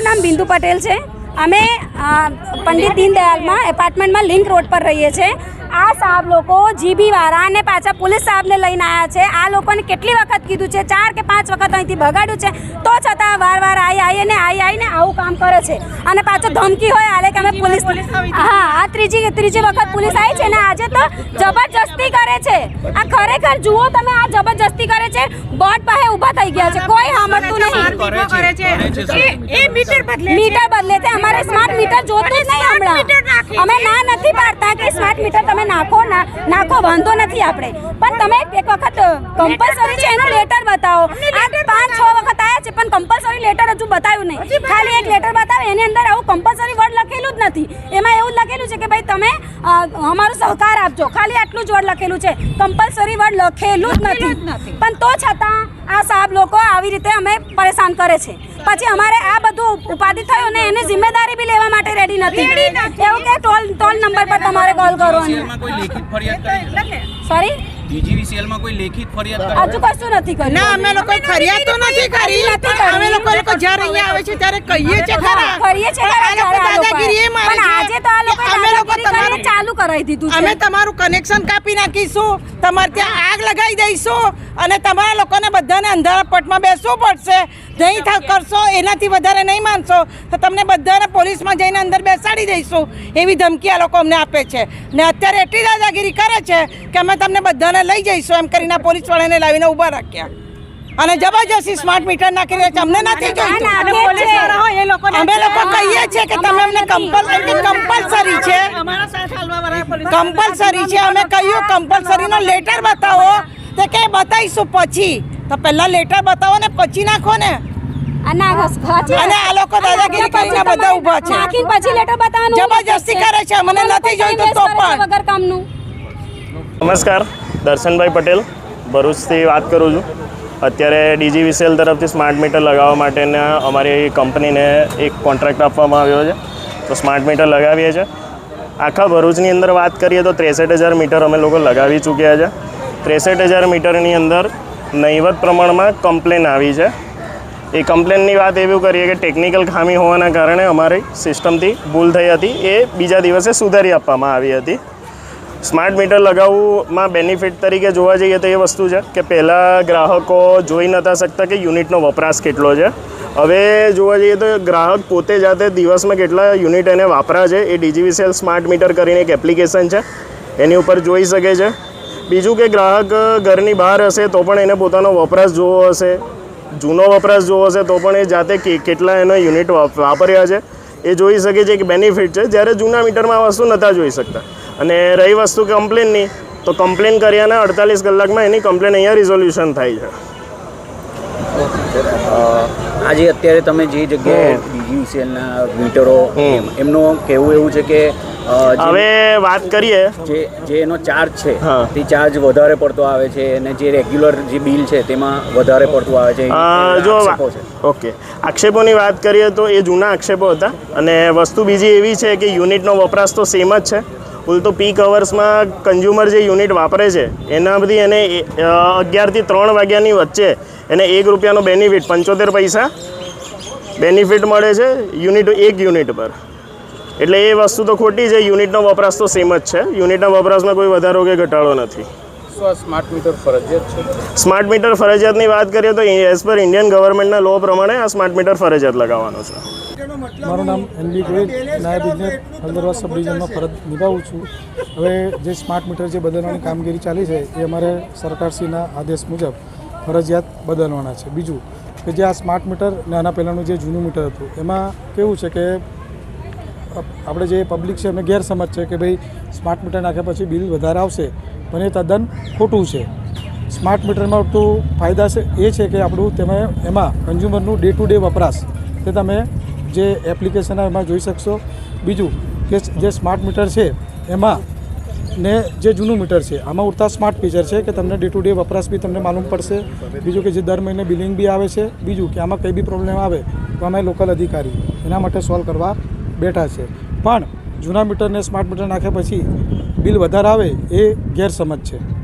મારું નામ બિંદુ પટેલ છે. અમે પંડિત દીનદયાલમાં એપાર્ટમેન્ટમાં લિંક રોડ પર રહીએ છીએ. આ સાહેબ લોકો જીબી વાળા અને પાછા પોલીસ સાહેબને લઈને આવ્યા છે. આ લોકોને કેટલી વખત કીધું છે? ચાર કે પાંચ વખત અહીંથી ભગાડ્યું છે? તો છતાં વાર વાર આવી આવીને આવી આવીને આવું કામ કરે છે. અને પાછો ધમકી હોય આલે કે અમે પોલીસ હા આ ત્રીજી ત્રીજી વખત પોલીસ આવી છે ને આજે તો જબરજસ્તી કરે છે. આ ખરેખર જુઓ તમે આ જબરજસ્તી કરે છે. બોટ પાસે ઊભા થઈ ગયા છે. કોઈ સાંભળતું નહીં. એ એ મીટર બદલે મીટર બદલે છે. અમારે સ્માર્ટ મીટર જોતું જ નહીં હમણાં. અમે ના નથી પાડતા કે સ્માર્ટ મીટર તમે નાખો ના નાખો વાંધો નથી આપણે. પણ તમે એક વખત કમ્પલસરી છે એનો લેટર બતાવો. આ પાંચ છ વખત આવ્યા છે પણ કમ્પલસરી લેટર હજુ બતાવ્યું નહીં. ખાલી એક લેટર બતાવે એની અંદર આવું કમ્પલસરી વર્ડ લખેલું જ નથી. એમાં એવું લખેલું છે કે ભાઈ તમે અમારો સહકાર આપજો. ખાલી આટલું જ વર્ડ લખેલું છે. કમ્પલસરી વર્ડ લખેલું જ નથી. પણ તો છતાં આ સાહેબ લોકો આવી રીતે અમે પરેશાન કરે છે. પછી અમારે આ બધું ઉપાધિ થયું ને એની જિમ્મેદારી બી લેવા માટે રેડી નથી. એવું કે ટોલ ટોલ નંબર પર તમારે કોલ કરવાનો. માં કોઈ લેખિત ફરિયાદ કરી સોરી DGVCL માં કોઈ લેખિત ફરિયાદ કરી? હજુ કશું નથી કર્યું. ના અમે લોકો ફરિયાદ તો નથી કરી નથી અમે લોકો લોકો જ્યારે અહીંયા આવે છે ત્યારે કહીએ છે ખરા. કરીએ લોકોએ. દાદાગીરી એ મારે આજે તો આ લોકો કે અમે લોકો દાદાગીરી કરીને તમારું ચાલુ કરાવી દીધું અમે તમારું કનેક્શન કાપી નાખીશું તમારે ત્યાં આગ લગાવી દઈશું અને તમારા લોકોને બધાને અંધારા પટમાં બેસવું પડશે. નહીં કરશો એનાથી વધારે નહીં માનશો તો તમને બધાને પોલીસમાં જઈને અંદર બેસાડી દઈશું. એવી ધમકી આ લોકો અમને આપે છે. ને અત્યારે એટલી દાદાગીરી કરે છે કે અમે તમને બધાને લઈ જઈશું એમ કરીને પોલીસવાળાને લાવીને ઊભા રાખ્યા. અને જબરજસ્તી સ્માર્ટ મીટર નાખી રહ્યા છે. અમને નથી જોઈતું. અમે લોકો કહીએ છીએ કે તમે અમને કમ્પલ કમ્પલસરી છે. કમ્પલસરી છે. અમે કહ્યું કમ્પલસરીનો લેટર બતાવો. તો કે બતાવીશું પછી. તો પહેલા લેટર બતાવો ને પછી નાખો ને. અને આ લોકો દાદાગીરી કરીને બધા ઊભા છે. પછી લેટર બતાવવાનું જબરજસ્તી કરે છે, મને નથી જોઈતું તો પણ. વગર કામનું. નમસ્કાર. દર્શનભાઈ પટેલ ભરૂચથી વાત કરું છું. અત્યારે ડીજીવીસીએલ તરફથી સ્માર્ટ મીટર લગાવવા માટેના અમારી કંપનીને એક કોન્ટ્રાક્ટ આપવામાં આવ્યો છે. તો સ્માર્ટ મીટર લગાવીએ છીએ. આખા ભરૂચની અંદર વાત કરીએ તો ત્રેસઠ હજાર મીટર અમે લોકો લગાવી ચૂક્યા છે. ત્રેસઠ હજાર મીટરની અંદર નહીવત પ્રમાણમાં કમ્પ્લેન આવી છે. એ કમ્પ્લેનની વાત એવું કરીએ કે ટેકનિકલ ખામી હોવાના કારણે અમારી સિસ્ટમથી ભૂલ થઈ હતી. એ બીજા દિવસે સુધારી આપવામાં આવી હતી. સ્માર્ટ મીટર લગાવવામાં બેનિફિટ તરીકે જોવા જઈએ તો એ વસ્તુ છે કે પહેલાં ગ્રાહકો જોઈ નહોતા શકતા કે યુનિટનો વપરાશ કેટલો છે. હવે જોવા જઈએ તો ગ્રાહક પોતે જાતે દિવસમાં કેટલા યુનિટ એને વાપરા છે એ ડીજીવીસીએલ સ્માર્ટ મીટર કરીને એક એપ્લિકેશન છે. એની ઉપર જોઈ શકે છે. બીજું કે ગ્રાહક ઘરની બહાર હશે તો પણ એને પોતાનો વપરાશ જોવો હશે. જૂનો વપરાશ જોવો હશે તો પણ એ જાતે કેટલા એનો યુનિટ વાપ- વાપર્યા છે. એ જોઈ શકે છે એક બેનિફિટ છે. જ્યારે જૂના મીટરમાં આ વસ્તુ નહોતા જોઈ શકતા. અને રહી વસ્તુ કમ્પ્લેનની તો કમ્પ્લેન કર્યાના અડતાલીસ કલાકમાં એની કમ્પ્લેન અહીંયા રિઝોલ્યુશન થાય છે. આજે અત્યારે તમે જે જગ્યાએ ડીજીવીસીએલના મીટરો એમ- એમનું કહેવું એવું છે કે હવે વાત કરીએ. જે જે એનો ચાર્જ છે તે ચાર્જ વધારે પડતો આવે છે અને જે રેગ્યુલર જે બિલ છે તેમાં વધારે પડતું આવે છે જો ઓકે. આક્ષેપોની વાત કરીએ તો એ જૂના આક્ષેપો હતા અને વસ્તુ બીજી એવી છે કે યુનિટનો વપરાશ તો સેમ જ છે. ઉલટું પીક અવર્સમાં કન્ઝ્યુમર જે યુનિટ વાપરે છે એના બધી એને અગિયારથી ત્રણ વાગ્યાની વચ્ચે એને એક રૂપિયાનો બેનિફિટ પંચોતેર પૈસા બેનિફિટ મળે છે યુનિટ એક યુનિટ પર. એટલે એ વસ્તુ તો ખોટી છે યુનિટનો વપરાશ તો સેમ જ છે. યુનિટના વપરાશમાં કોઈ વધારો કે ઘટાડો નથી. સ્માર્ટ મીટર ફરજિયાતની વાત કરીએ તો એઝ પર ઇન્ડિયન ગવર્મેન્ટના લો પ્રમાણે આ સ્માર્ટ મીટર ફરજિયાત લગાવવાનો છે. મારું નામ એનબી ગોયલ નાયબ ઇજનેર હળદરવા સબ ડિવિઝનમાં ફરજ નિભાવું છું. હવે જે સ્માર્ટ મીટર જે બદલવાની કામગીરી ચાલી છે એ અમારે સરકારશ્રીના આદેશ મુજબ ફરજિયાત બદલવાના છે. બીજું કે જે આ સ્માર્ટ મીટર ને આના પહેલાંનું જે જૂનું મીટર હતું એમાં કેવું છે કે આપણે જે પબ્લિક છે એમને ગેરસમજ છે કે ભાઈ સ્માર્ટ મીટર નાખ્યા પછી બિલ વધારે આવશે પણ એ તદ્દન ખોટું છે. સ્માર્ટ મીટરમાં તો ફાયદા છે એ છે કે આપણું તેમાં એમાં કન્ઝ્યુમરનું ડે ટુ ડે વપરાશ તે તમે જે એપ્લિકેશન એમાં જોઈ શકશો. બીજું કે જે સ્માર્ટ મીટર છે, એમાં ને જે જૂનું મીટર છે, આમાં ઉડતા સ્માર્ટ ફીચર છે કે તમને ડે ટુ ડે વપરાશ બી તમને માલુમ પડશે. બીજું કે જે દર મહિને બિલિંગ બી આવે છે. બીજું કે આમાં કંઈ બી પ્રોબ્લેમ આવે તો અમે લોકલ અધિકારી એના માટે સોલ્વ કરવા બેઠા છે. પણ જૂના મીટરને સ્માર્ટ મીટર નાખ્યા પછી બિલ વધારે આવે એ ગેરસમજ છે.